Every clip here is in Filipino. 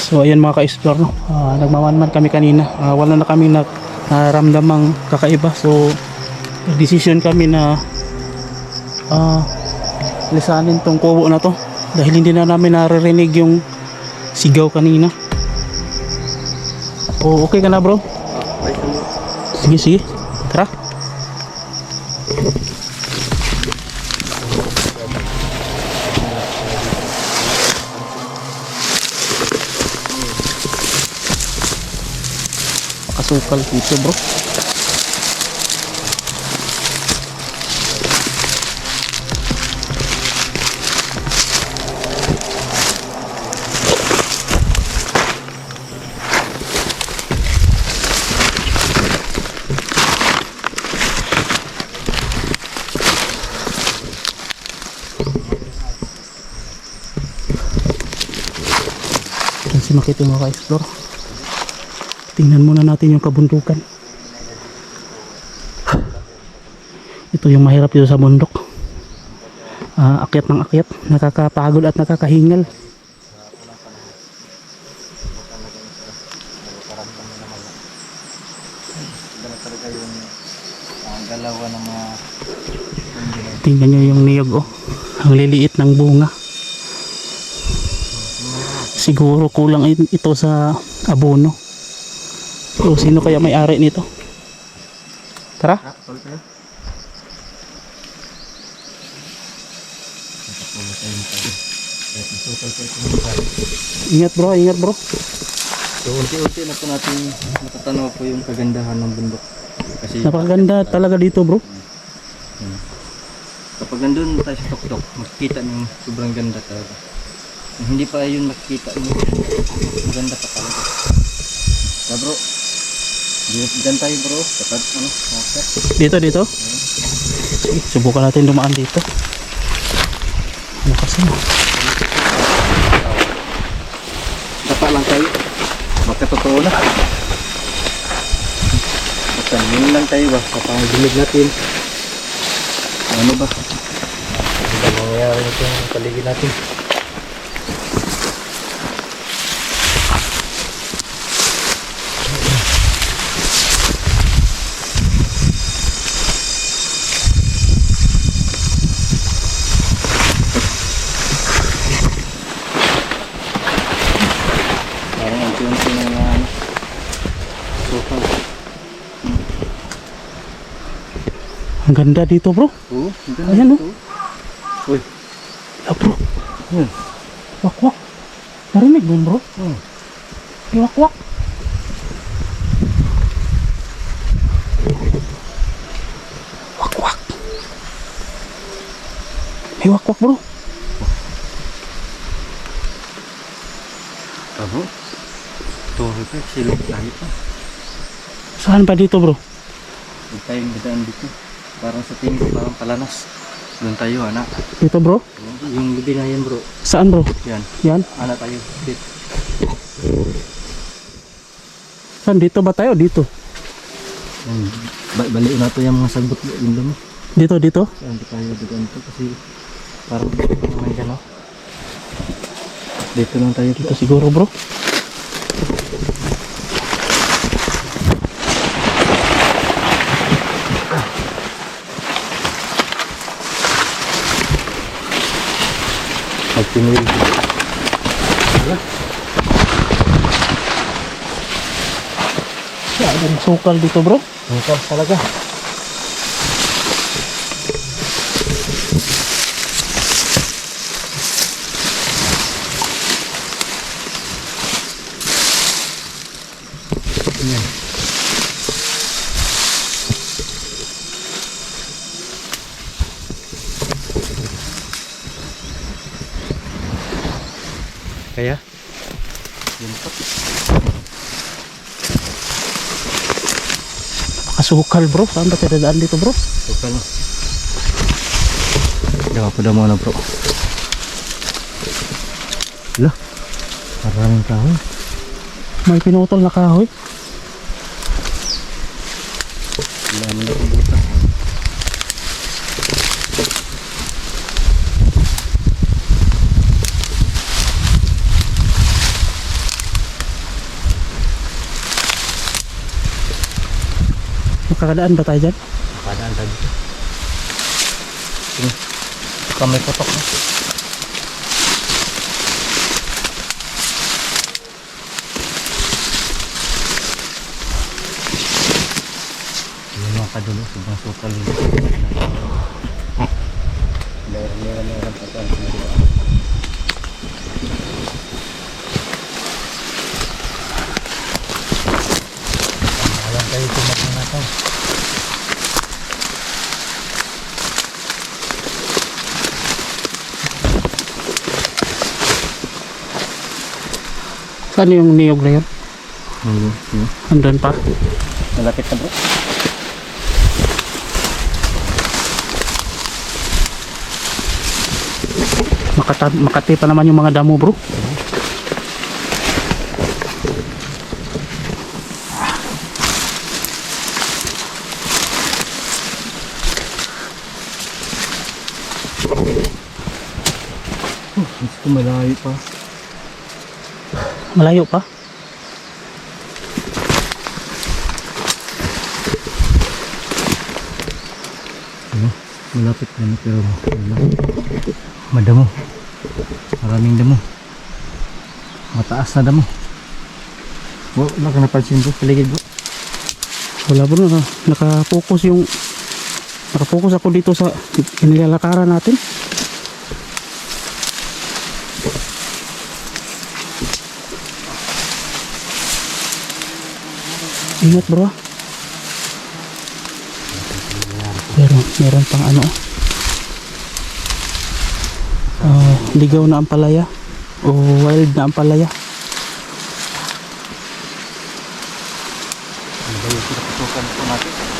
So ayan mga ka-explore no. Ah, nagmamanman kami kanina. Ah, wala na kami na naramdamang kakaiba. So decision kami na ah lisanin tong kubo na to dahil hindi na namin naririnig yung sigaw kanina. Oh, okay ka na bro? Sige, sige. Tara. Makasukal dito bro. Yan si makita mga ka-explore. Tingnan muna natin yung kabundukan. Ito yung mahirap dito sa bundok. Ah, akyat ng akyat. Nakakapagod at nakakahingal. Dalawa ng mga Tingnan nyo yung niyog oh. Ang liliit ng bunga. Siguro kulang ito sa abono. So, sino kaya may-ari nito? Tara. Ingat bro, ingat bro. So unti-unti na po natin matatanaw po yung kagandahan ng bundok. Kasi Napakaganda talaga dito bro. kapag nandun tayo sa tuktok, makikita ng sobrang ganda talaga. Kung hindi pa yun makikita mo, maganda pa talaga. Kaya bro, dito dyan tayo bro, kapag ano, master. Dito, dito. Sige, subukan natin dumaan dito. Ano kasi? Dapa lang tayo. Baka totoo na. Basta yun lang tayo ba, sa pangigilig natin. Ano ba? Ano ba mangyayari nito yung paligid natin? Parang unti-unti na nga ano. Sukal. Ang ganda dito bro. Oo, ang ganda Ayan, ito. Uy, Ah, bro. yun. Wak wak. Narinig mo yun, bro? Hmm. May wak wak. Wak wak. May wak wak bro. Abo. Tuloy pa, silog tayo pa. Saan pa dito bro? Huwag tayong dadaan dito. Parang sa tingin parang palanas. Doon tayo, anak. Dito bro? Yung gabi na yan bro. Saan bro? Yan, Yan? anak tayo. Dito. Saan dito ba tayo? Dito. Yan. Ba baliw na to yung mga sagbot yung dumi. Dito, dito. Di tayo dadaan to kasi parang may gano. Dito lang tayo Dito siguro bro. Magpinil. Yan, sukal dito bro. Sungkal talaga. Makasukal bro. Saan ba tayo dadaan dito bro? Sukal na. Dawa po daw muna bro. Lah, maraming kahoy. May pinutol na kahoy. Makakadaan ba tayo dyan? Padaan tayo dito. Sige. Baka may putok na. Yung mga kadulo, sobrang sukal yun. Meron, meron, meron pa ito. Alam tayo tumakbo na ito. Saan yung niyog na yun? Hmm, hmm. Andun pa. Malapit na bro. Makata makati pa naman yung mga damo bro. Gusto malayo pa. Malayo pa. Ano? Malapit na pero. Madamo. Maraming damo. Mataas na damo. Wala ka napansin bro. Paligid bro. Wala bro, na, nakapokus yung nakapokus ako dito sa inilalakaran natin. Ingat bro. Meron, meron pang ano. ah, ligaw na ang palaya. O wild na ang palaya. Ano ba yung pinapatukan po natin?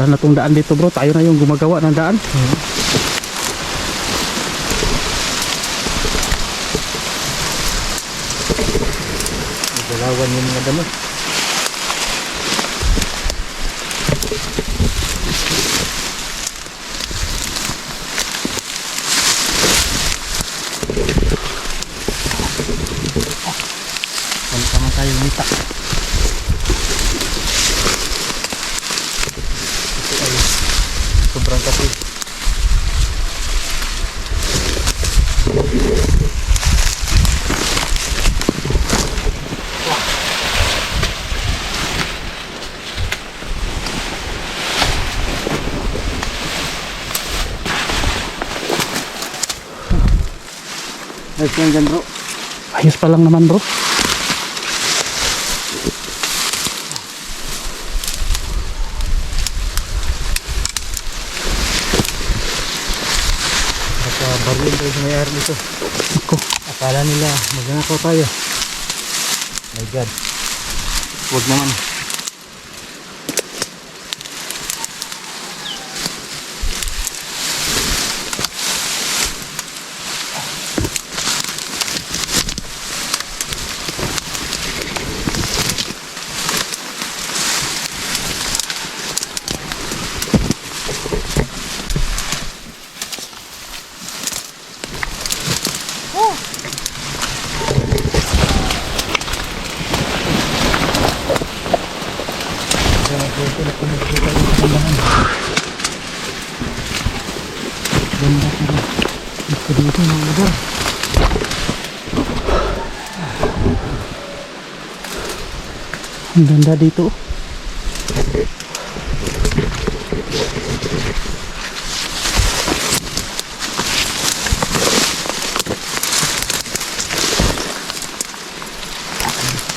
Wala na tong daan dito bro. Tayo na yung gumagawa ng daan. Dalawan yung mga damo. Kung sama tayo nita. Ito ay sobrang kasi. Ayos lang dyan bro. Ayos pa lang naman bro. Nakabaril tayo sa may-ari nito. Ako. Akala nila magnanakaw tayo. My God. Huwag naman. Gusto dito mga lugar. Ang ganda dito.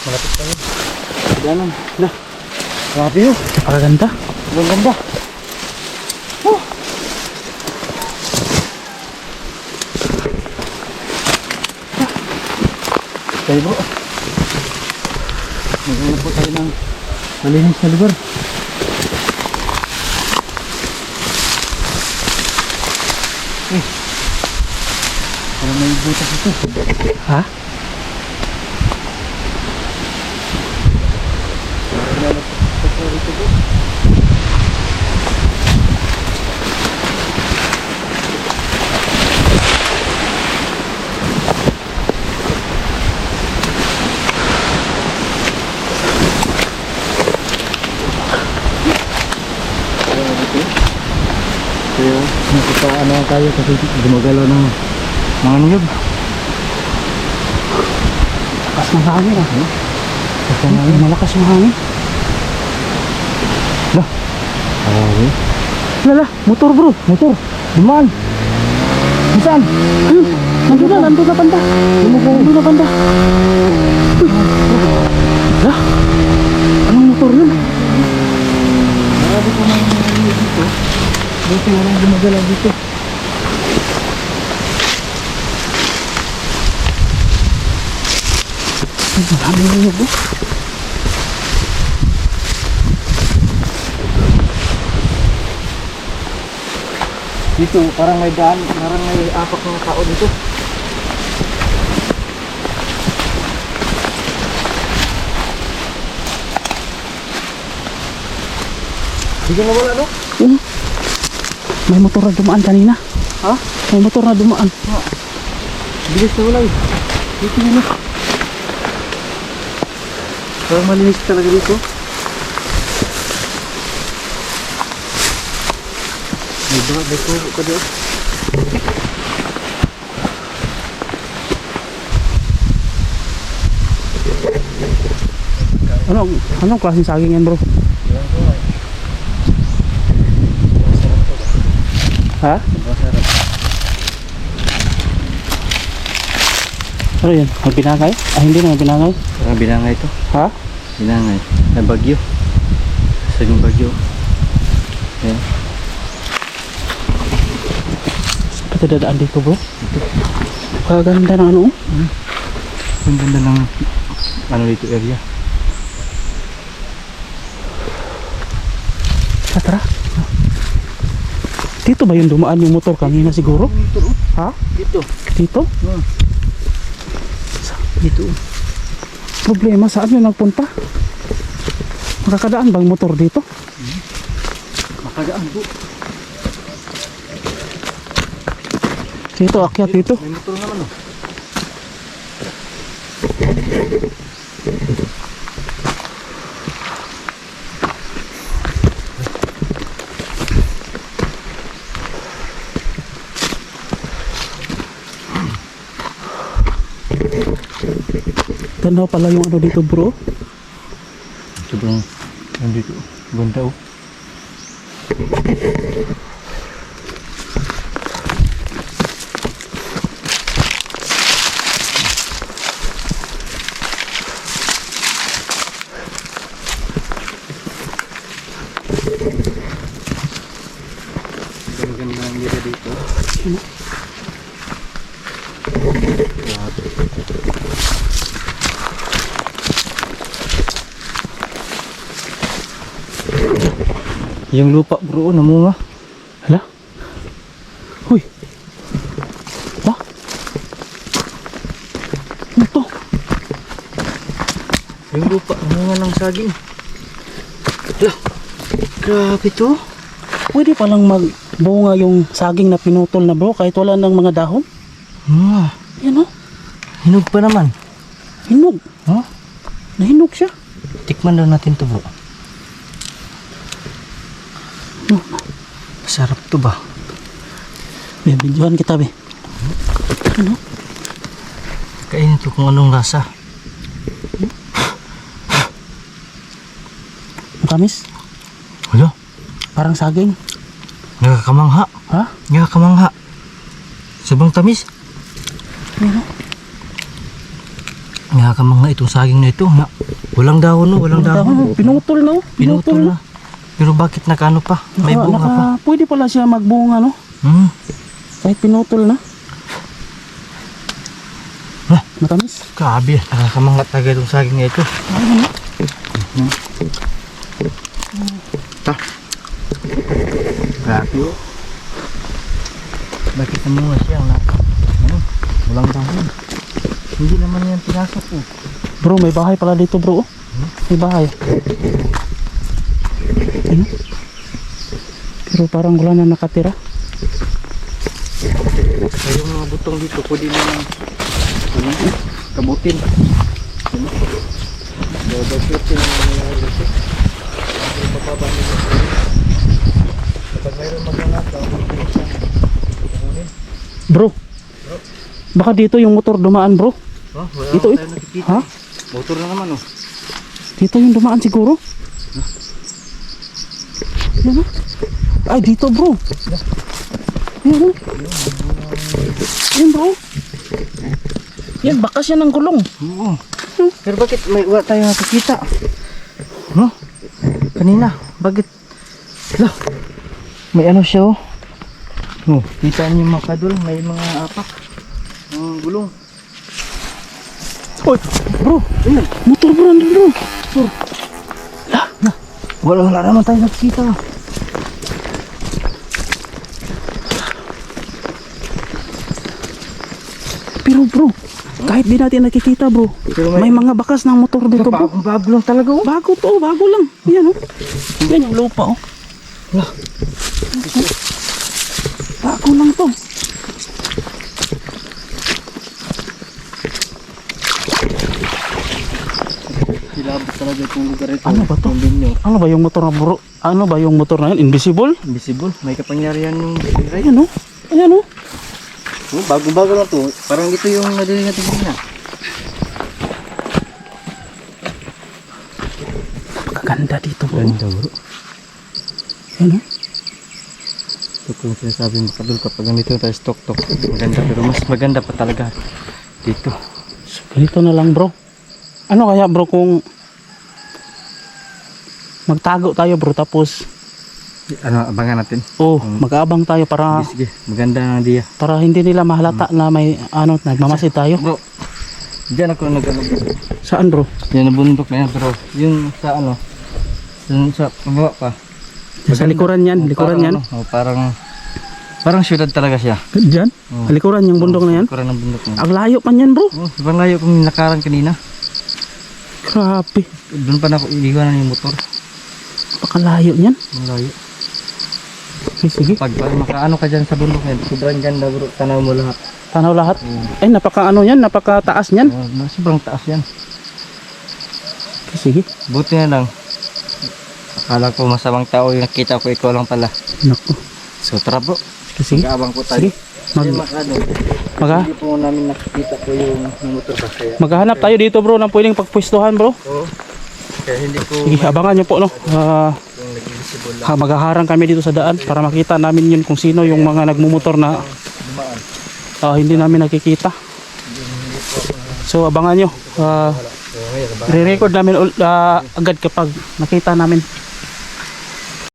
Malapit tayo. Danan. Na. Grabe yun. Napakaganda. Ang ganda. Tayo bro. Maghanap po tayo ng malinis na lugar. Eh. Parang may butas ito. Ha? Nakita ano lang tayo kasi gumagalaw ng mga niyog. Lakas ng hangin ah. Kasi Ay, malakas yung hangin. Ay, Lala, motor bro. Motor. Dumaan. Saan? Ayun. Nandun na, nandun na banda. Nandun na. Uy. Hala. Anong motor yun? marami ko mga dito. Buti walang gumagalaw dito. Ay, marami na yun bro. Dito, parang may daan, parang may apak ng tao dito. Hindi na wala, no? Oo. May motor na dumaan kanina. Ha? May motor na dumaan. Bilis na wala, eh. Dito yun, no? Parang malinis talaga dito. May ba, may tubo ka doon. Ano, anong klaseng saging yan bro? Yan ko, ay. Masarap to ba? Ha? Ano yan? May binangay? Ah, hindi naman binangay. Parang binangay to. Ha? Binangay. Na bagyo. Sa yung bagyo. Yan. Ito dadaan dito bro. Kaganda ng ano. oh. Ang ganda ng ano dito area. Ah, Tara. Dito ba yung dumaan yung motor kanina siguro? Ha? Dito. Dito? Hmm. Sa- Dito. Problema, saan yun nagpunta? Makakadaan bang motor dito? Makagaan po. Dito, akyat dito. May motor naman oh. Tanaw pala yung ano dito bro. Sobrang nandito. Ganda oh. Ang ganda ng area dito. Yung lupa bro, namunga. Hala? Huy. Ba? Ano to? Yung lupa, namunga ng saging. Lah, grabe to. Pwede palang magbunga yung saging na pinutol na bro kahit wala ng mga dahon. Ah, Yan o. hinog pa naman. Hinog. Huh? Nahinog siya. Tikman daw natin to bro. Sarap to ba? May videohan kita be. Ano? Kainin to kung anong lasa. Ang kamis? Wala, Parang saging. nakakamangha. Ha? Nakakamangha. Sobrang tamis. Ano? Nakakamangha itong saging na ito. Na, walang dahon no, walang dahon. Pinutol na oh. Pinutol na. Pero bakit nakano pa? May Naka- bunga naka- pa. Pwede pala siya magbunga no? Hmm. Kahit pinutol na. Ah. Matamis. Grabe, nakakamangha talaga itong saging na ito. Ay, ano? Ta. Grabe oh. Bakit namunga siya na ano, walang dahon. Hindi naman yan pinasok oh. Bro, may bahay pala dito bro. oh. May bahay. Ano? Pero parang wala na nakatira. Kaya yung mga butong dito, pwede na ano, kabutin. Ano? Babasutin ang mga dito. Kapag mayroon magnanakaw, Bro. Baka dito yung motor dumaan, bro. Oh, wala Ito, eh. nakikita. Ha? Motor na naman oh. Dito yung dumaan siguro. Yan. Ay, dito bro. Yan o. Yan bro. Yan, bakas yan ng gulong. Oo. Pero bakit may wala tayo nakikita? No? Kanina, bakit? Lah, may ano siya oh. No, kita niyo mga kadol, may mga apak. Ang gulong. Uy, bro. Motor bro, nandun bro. Wala, wala naman tayo nakikita. Pero bro, kahit di natin nakikita bro, may, mga bakas ng motor dito bro. Bagong bago lang talaga oh. Bago to, bago lang. Yan o. Yan yung lupa oh. Bago lang to. kilabot talaga itong lugar ito. Ano ba to? Ano ba yung motor na bro? Ano ba yung motor na yan? Invisible? Invisible, may kapangyarihan yung. Ayan o. Ayan o. Oh, bago-bago lang to. Parang ito yung nadali natin kanina. Napakaganda dito bro. Ganda bro. Ayan o. Ito ko yung sinasabi mo kadul kapag ganito tayo stock tok. Maganda pero mas maganda pa talaga dito. So, ganito na lang bro. Ano kaya bro kung magtago tayo bro tapos Ano, abangan natin. oh mag-aabang tayo para Sige, sige. Maganda na dia. para hindi nila mahalata na may ano nagmamasid tayo. Bro, diyan ako nag ano. Saan bro? Yan ang bundok na yan bro. Yung sa ano, yung sa pababa pa. Sa likuran yan, Oh, likuran parang yan. ano, oh, parang, parang syudad talaga siya. Diyan? Oh. Likuran yung bundok na yan. Likuran ng bundok na yan. Ang layo pa niyan bro. Oh, sobrang layo kong nakaran kanina. Grabe. Doon pa na ako iiwanan yung motor. Napakalayo niyan. Ang layo. Okay, sige. Pag pag makaano ka dyan sa bundok yan, sobrang ganda bro. Tanaw mo lahat. Tanaw lahat. Oh, Ay napaka ano yan, napaka taas niyan. oh, na- sobrang taas yan. Okay, sige. Buti na lang. Akala ko masamang tao yung nakita ko ikaw lang pala. Naku. So tara bro. Sige, sige. Mag-aabang po tayo. Sige. Mag, Mag, ano, maga, hindi po namin nakikita ko yung, motor ba kaya. maghahanap tayo dito bro ng pwedeng pagpwestuhan bro. Oo. Kaya hindi ko Sige, abangan nyo po no. Ah, lang ha, maghaharang kami dito sa daan para makita namin yun kung sino yung mga nagmumotor na ah, hindi namin nakikita. So abangan nyo. Ba? re-record namin ah, agad kapag nakita namin.